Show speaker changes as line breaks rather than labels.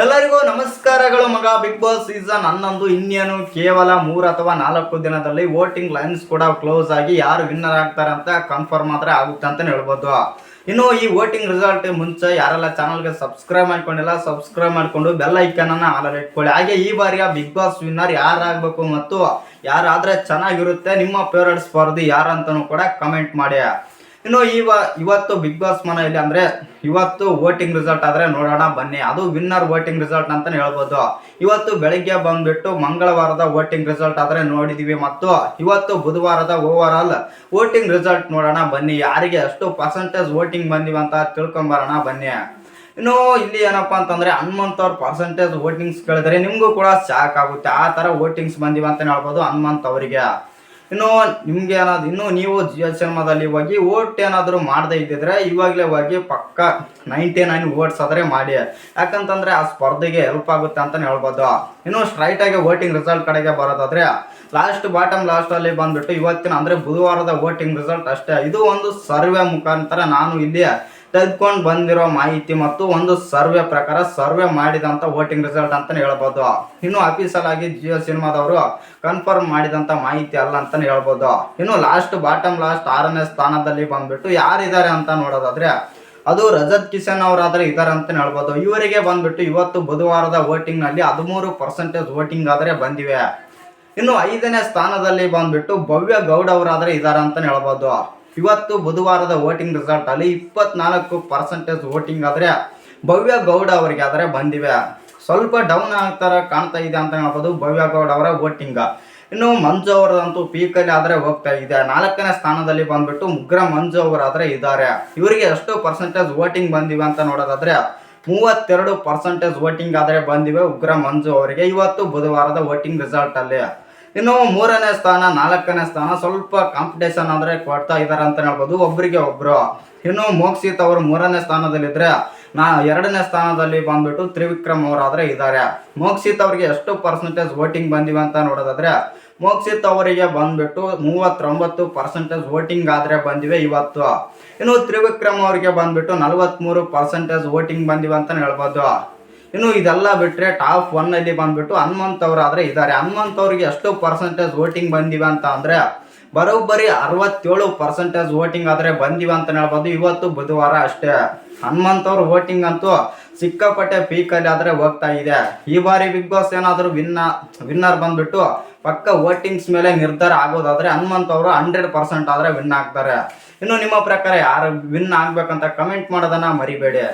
ಎಲ್ಲರಿಗೂ ನಮಸ್ಕಾರಗಳು ಮಗ ಬಿಗ್ ಬಾಸ್ ಸೀಸನ್ ಹನ್ನೊಂದು. ಇನ್ನೇನು ಕೇವಲ ಮೂರು ಅಥವಾ ನಾಲ್ಕು ದಿನದಲ್ಲಿ ವೋಟಿಂಗ್ ಲೈನ್ಸ್ ಕೂಡ ಕ್ಲೋಸ್ ಆಗಿ ಯಾರು ವಿನ್ನರ್ ಆಗ್ತಾರೆ ಅಂತ ಕನ್ಫರ್ಮ್ ಮಾತ್ರ ಆಗುತ್ತೆ ಅಂತ ಹೇಳ್ಬೋದು. ಇನ್ನು ಈ ವೋಟಿಂಗ್ ರಿಸಲ್ಟ್ ಮುಂಚೆ ಯಾರೆಲ್ಲ ಚಾನಲ್ಗೆ ಸಬ್ಸ್ಕ್ರೈಬ್ ಮಾಡ್ಕೊಂಡಿಲ್ಲ ಸಬ್ಸ್ಕ್ರೈಬ್ ಮಾಡ್ಕೊಂಡು ಬೆಲ್ ಅನ್ನ ಆಲಲ್ಲಿ ಇಟ್ಕೊಳ್ಳಿ ಹಾಗೆ ಈ ಬಾರಿಯ ಬಿಗ್ ಬಾಸ್ ವಿನ್ನರ್ ಯಾರಾಗಬೇಕು ಮತ್ತು ಯಾರಾದ್ರೆ ಚೆನ್ನಾಗಿರುತ್ತೆ, ನಿಮ್ಮ ಫೇವರೇಟ್ ಸ್ಪರ್ಧಿ ಯಾರಂತನೂ ಕೂಡ ಕಮೆಂಟ್ ಮಾಡಿ. ಇನ್ನು ಇವ, ಇವತ್ತು ಬಿಗ್ ಬಾಸ್ ಮನೆಯಲ್ಲಿ ಅಂದ್ರೆ ಇವತ್ತು ವೋಟಿಂಗ್ ರಿಸಲ್ಟ್ ಆದ್ರೆ ನೋಡೋಣ ಬನ್ನಿ. ಅದು ವಿನ್ನರ್ ವೋಟಿಂಗ್ ರಿಸಲ್ಟ್ ಅಂತ ಹೇಳ್ಬೋದು. ಇವತ್ತು ಬೆಳಿಗ್ಗೆ ಬಂದ್ಬಿಟ್ಟು ಮಂಗಳವಾರದ ವೋಟಿಂಗ್ ರಿಸಲ್ಟ್ ಆದ್ರೆ ನೋಡಿದೀವಿ ಮತ್ತು ಇವತ್ತು ಬುಧವಾರದ ಓವರ್ ಆಲ್ ವೋಟಿಂಗ್ ರಿಸಲ್ಟ್ ನೋಡೋಣ ಬನ್ನಿ. ಯಾರಿಗೆ ಎಷ್ಟು ಪರ್ಸೆಂಟೇಜ್ ವೋಟಿಂಗ್ ಬಂದಿವೆ ಅಂತ ತಿಳ್ಕೊಂಬರೋಣ ಬನ್ನಿ. ಇನ್ನು ಇಲ್ಲಿ ಏನಪ್ಪ ಅಂತಂದ್ರೆ ಹನುಮಂತ್ ಅವ್ರ ಪರ್ಸೆಂಟೇಜ್ ವೋಟಿಂಗ್ಸ್ ಕೇಳಿದ್ರೆ ನಿಮ್ಗೂ ಕೂಡ ಶಾಕ್ ಆಗುತ್ತೆ. ಆ ತರ ವೋಟಿಂಗ್ಸ್ ಬಂದಿವೆ ಅಂತ ಹೇಳ್ಬೋದು ಹನುಮಂತ್ ಅವರಿಗೆ. ಇನ್ನು ನಿಮ್ಗೆ ಏನಾದ್ರು ಇನ್ನು ನೀವು ಜಿಯೋ ಸಿನಿಮಾದಲ್ಲಿ ಹೋಗಿ ಓಟ್ ಏನಾದರೂ ಮಾಡದೇ ಇದ್ದಿದ್ರೆ ಇವಾಗಲೇ ಹೋಗಿ ಪಕ್ಕ ನೈಂಟಿ ನೈನ್ ಓಟ್ಸ್ ಆದ್ರೆ ಮಾಡಿ. ಯಾಕಂತಂದ್ರೆ ಆ ಸ್ಪರ್ಧೆಗೆ ಹೆಲ್ಪ್ ಆಗುತ್ತೆ ಅಂತಾನೆ ಹೇಳ್ಬೋದು. ಇನ್ನು ಸ್ಟ್ರೈಟ್ ಆಗಿ ವೋಟಿಂಗ್ ರಿಸಲ್ಟ್ ಕಡೆಗೆ ಬರೋದಾದರೆ ಲಾಸ್ಟ್ ಬಾಟಮ್ ಲಾಸ್ಟ್ ಅಲ್ಲಿ ಬಂದ್ಬಿಟ್ಟು ಇವತ್ತಿನ ಅಂದ್ರೆ ಬುಧವಾರದ ವೋಟಿಂಗ್ ರಿಸಲ್ಟ್ ಅಷ್ಟೇ. ಇದು ಒಂದು ಸರ್ವೆ ಮುಖಾಂತರ ನಾನು ಇಲ್ಲಿ ತೆಗೆದುಕೊಂಡು ಬಂದಿರೋ ಮಾಹಿತಿ ಮತ್ತು ಒಂದು ಸರ್ವೆ ಪ್ರಕಾರ ಸರ್ವೆ ಮಾಡಿದಂತ ವೋಟಿಂಗ್ ರಿಸಲ್ಟ್ ಅಂತಲೇ ಹೇಳ್ಬೋದು. ಇನ್ನು ಅಫೀಸಲ್ ಆಗಿ ಜಿಯೋ ಸಿನಿಮಾದವರು ಕನ್ಫರ್ಮ್ ಮಾಡಿದಂತ ಮಾಹಿತಿ ಅಲ್ಲ ಅಂತಲೇ ಹೇಳ್ಬೋದು. ಇನ್ನು ಲಾಸ್ಟ್ ಬಾಟಮ್ ಲಾಸ್ಟ್ ಆರನೇ ಸ್ಥಾನದಲ್ಲಿ ಬಂದ್ಬಿಟ್ಟು ಯಾರಿದ್ದಾರೆ ಅಂತ ನೋಡೋದಾದ್ರೆ, ಅದು ರಜತ್ ಕಿಶನ್ ಅವರಾದ್ರೆ ಇದಾರೆ ಅಂತ ಹೇಳ್ಬೋದು. ಇವರಿಗೆ ಬಂದ್ಬಿಟ್ಟು ಇವತ್ತು ಬುಧವಾರದ ವೋಟಿಂಗ್ನಲ್ಲಿ ಹದಿಮೂರು ಪರ್ಸೆಂಟೇಜ್ ವೋಟಿಂಗ್ ಆದ್ರೆ ಬಂದಿವೆ. ಇನ್ನು ಐದನೇ ಸ್ಥಾನದಲ್ಲಿ ಬಂದ್ಬಿಟ್ಟು ಭವ್ಯ ಗೌಡ ಅವರಾದ್ರೆ ಇದಾರೆ ಅಂತ ಹೇಳ್ಬೋದು. ಇವತ್ತು ಬುಧವಾರದ ವೋಟಿಂಗ್ ರಿಸಲ್ಟ್ ಅಲ್ಲಿ ಇಪ್ಪತ್ನಾಲ್ಕು ಪರ್ಸೆಂಟೇಜ್ ವೋಟಿಂಗ್ ಆದ್ರೆ ಭವ್ಯ ಗೌಡ ಅವರಿಗೆ ಆದ್ರೆ ಬಂದಿವೆ. ಸ್ವಲ್ಪ ಡೌನ್ ಆಗ್ತಾರ ಕಾಣ್ತಾ ಇದೆ ಅಂತ ಹೇಳ್ಬೋದು ಭವ್ಯ ಗೌಡ ಅವರ ವೋಟಿಂಗ್ ಇನ್ನು ಮಂಜು ಅವರದಂತೂ ಪೀಕಲ್ಲಿ ಆದ್ರೆ ಹೋಗ್ತಾ ಇದೆ. ನಾಲ್ಕನೇ ಸ್ಥಾನದಲ್ಲಿ ಬಂದ್ಬಿಟ್ಟು ಉಗ್ರ ಮಂಜು ಅವರಾದ್ರೆ ಇದ್ದಾರೆ. ಇವರಿಗೆ ಎಷ್ಟು ಪರ್ಸೆಂಟೇಜ್ ವೋಟಿಂಗ್ ಬಂದಿವೆ ಅಂತ ನೋಡೋದಾದ್ರೆ ಮೂವತ್ತೆರಡು ಪರ್ಸೆಂಟೇಜ್ ವೋಟಿಂಗ್ ಆದ್ರೆ ಬಂದಿವೆ ಉಗ್ರ ಮಂಜು ಅವರಿಗೆ ಇವತ್ತು ಬುಧವಾರದ ವೋಟಿಂಗ್ ರಿಸಲ್ಟ್ ಅಲ್ಲಿ. ಇನ್ನು ಮೂರನೇ ಸ್ಥಾನ, ನಾಲ್ಕನೇ ಸ್ಥಾನ, ಸ್ವಲ್ಪ ಕಾಂಪಿಟೇಷನ್ ಅಂದ್ರೆ ಕೊಡ್ತಾ ಇದಾರೆ ಅಂತ ಹೇಳ್ಬೋದು. ಒಬ್ಬರಿಗೆ ಒಬ್ರು. ಇನ್ನು ಮೋಕ್ಷಿತ್ ಅವರು ಮೂರನೇ ಸ್ಥಾನದಲ್ಲಿದ್ರೆ, ನಾ ಎರಡನೇ ಸ್ಥಾನದಲ್ಲಿ ಬಂದ್ಬಿಟ್ಟು ತ್ರಿವಿಕ್ರಮ್ ಅವರಾದ್ರೆ ಇದ್ದಾರೆ ಮೋಕ್ಷಿತ್ ಅವರಿಗೆ ಎಷ್ಟು ಪರ್ಸೆಂಟೇಜ್ ವೋಟಿಂಗ್ ಬಂದಿವೆ ಅಂತ ನೋಡೋದಾದ್ರೆ, ಮೋಕ್ಷಿತ್ ಅವರಿಗೆ ಬಂದ್ಬಿಟ್ಟು ಮೂವತ್ತೊಂಬತ್ತು ಪರ್ಸೆಂಟೇಜ್ ವೋಟಿಂಗ್ ಆದ್ರೆ ಬಂದಿವೆ ಇವತ್ತು. ಇನ್ನು ತ್ರಿವಿಕ್ರಮ್ ಅವರಿಗೆ ಬಂದ್ಬಿಟ್ಟು ನಲವತ್ಮೂರು ಪರ್ಸೆಂಟೇಜ್ ವೋಟಿಂಗ್ ಬಂದಿವೆ ಅಂತ ಹೇಳ್ಬೋದು. ಇನ್ನು ಇದೆಲ್ಲ ಬಿಟ್ರೆ ಟಾಪ್ ಒನ್ ಅಲ್ಲಿ ಬಂದ್ಬಿಟ್ಟು ಹನುಮಂತ್ ಅವರಾದ್ರೆ ಇದ್ದಾರೆ ಹನುಮಂತ್ ಅವರಿಗೆ ಎಷ್ಟು ಪರ್ಸೆಂಟೇಜ್ ವೋಟಿಂಗ್ ಬಂದಿವೆ ಅಂತ ಅಂದರೆ ಬರೋಬ್ಬರಿ ಅರವತ್ತೇಳು ಪರ್ಸೆಂಟೇಜ್ ವೋಟಿಂಗ್ ಆದ್ರೆ ಬಂದಿವೆ ಅಂತ ಹೇಳ್ಬೋದು. ಇವತ್ತು ಬುಧವಾರ ಅಷ್ಟೇ. ಹನುಮಂತ್ ಅವ್ರ ವೋಟಿಂಗ್ ಅಂತೂ ಸಿಕ್ಕಾಪಟ್ಟೆ ಪೀಕಲ್ಲಿ ಆದ್ರೆ ಹೋಗ್ತಾ ಇದೆ. ಈ ಬಾರಿ ಬಿಗ್ ಬಾಸ್ ಏನಾದರೂ ವಿನ್ನ ವಿನ್ನರ್ ಬಂದ್ಬಿಟ್ಟು ಪಕ್ಕ ವೋಟಿಂಗ್ಸ್ ಮೇಲೆ ನಿರ್ಧಾರ ಆಗೋದಾದ್ರೆ ಹನುಮಂತ್ ಅವರು ಹಂಡ್ರೆಡ್ ಪರ್ಸೆಂಟ್ ಆದ್ರೆ ವಿನ್ ಆಗ್ತಾರೆ. ಇನ್ನು ನಿಮ್ಮ ಪ್ರಕಾರ ಯಾರು ವಿನ್ ಆಗ್ಬೇಕಂತ ಕಮೆಂಟ್ ಮಾಡೋದನ್ನ ಮರಿಬೇಡಿ.